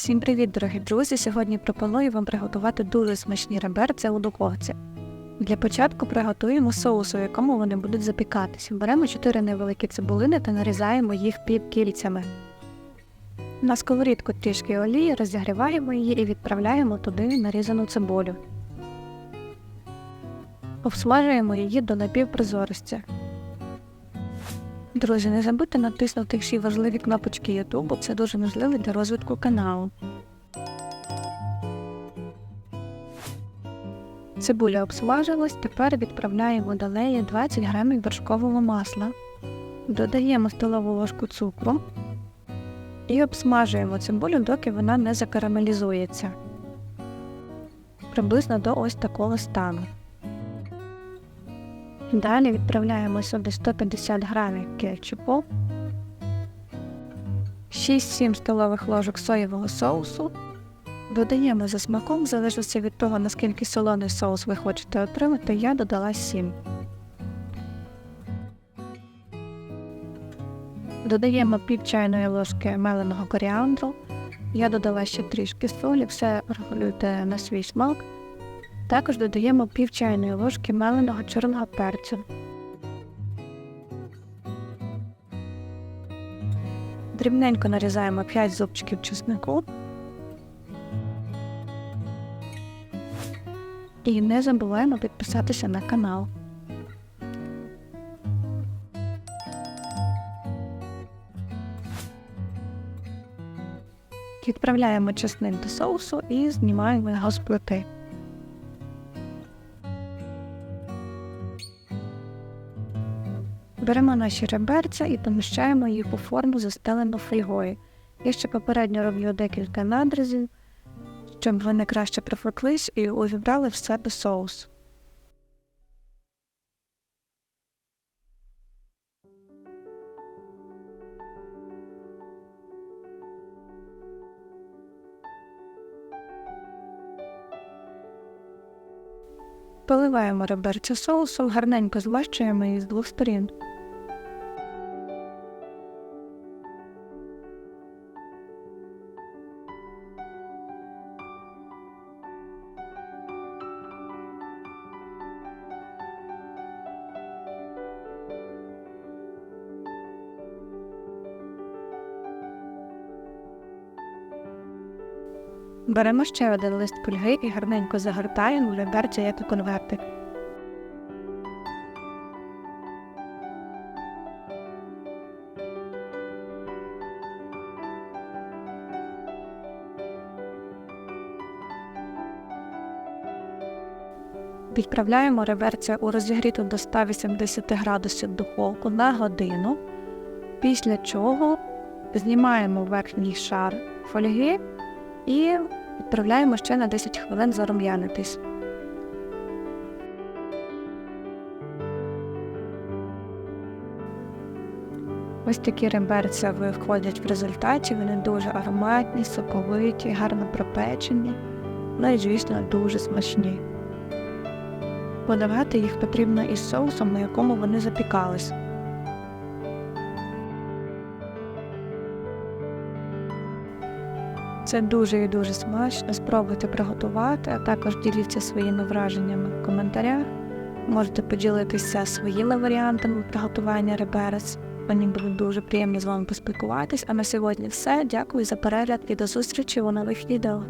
Всім привіт, дорогі друзі! Сьогодні пропоную вам приготувати дуже смачні реберця у духовці. Для початку приготуємо соус, у якому вони будуть запікатися. Беремо 4 невеликі цибулини та нарізаємо їх півкільцями. На сковорідку трішки олії розігріваємо її і відправляємо туди нарізану цибулю. Обсмажуємо її до напівпрозорості. Друзі, не забудьте натиснути всі важливі кнопочки YouTube, це дуже важливо для розвитку каналу. Цибуля обсмажилась, тепер відправляємо до неї 20 грамів вершкового масла, додаємо столову ложку цукру і обсмажуємо цибулю, доки вона не закарамелізується. Приблизно до ось такого стану. Далі відправляємо сюди 150 грамів кетчупу, 6-7 столових ложок соєвого соусу. Додаємо за смаком, в залежності від того, наскільки солоний соус ви хочете отримати, я додала 7. Додаємо пів чайної ложки меленого коріандру. Я додала ще трішки солі, все регулюйте на свій смак. Також додаємо пів чайної ложки меленого чорного перцю. Дрібненько нарізаємо 5 зубчиків чеснику. І не забуваємо підписатися на канал. Відправляємо чесник до соусу і знімаємо його з плити. Беремо наші реберця і поміщаємо їх у форму, застелену фольгою. Я ще попередньо роблю декілька надрізів, щоб вони краще прифеклись і увібрали в себе соус. Поливаємо реберця соусом, гарненько змащуємо її з двох сторін. Беремо ще один лист фольги і гарненько загортаємо реберця як у конвертик. Відправляємо реверця у розігріту до 180 градусів духовку на годину, після чого знімаємо верхній шар фольги і відправляємо ще на 10 хвилин зарум'янитись. Ось такі реберця виходять в результаті, вони дуже ароматні, соковиті, гарно пропечені, ну і, звісно, дуже смачні. Подавати їх потрібно із соусом, на якому вони запікались. Це дуже і дуже смачно. Спробуйте приготувати, а також діліться своїми враженнями в коментарях. Можете поділитися своїми варіантами приготування реберес. Мені буде дуже приємно з вами поспілкуватись. А на сьогодні все. Дякую за перегляд і до зустрічі у нових відео.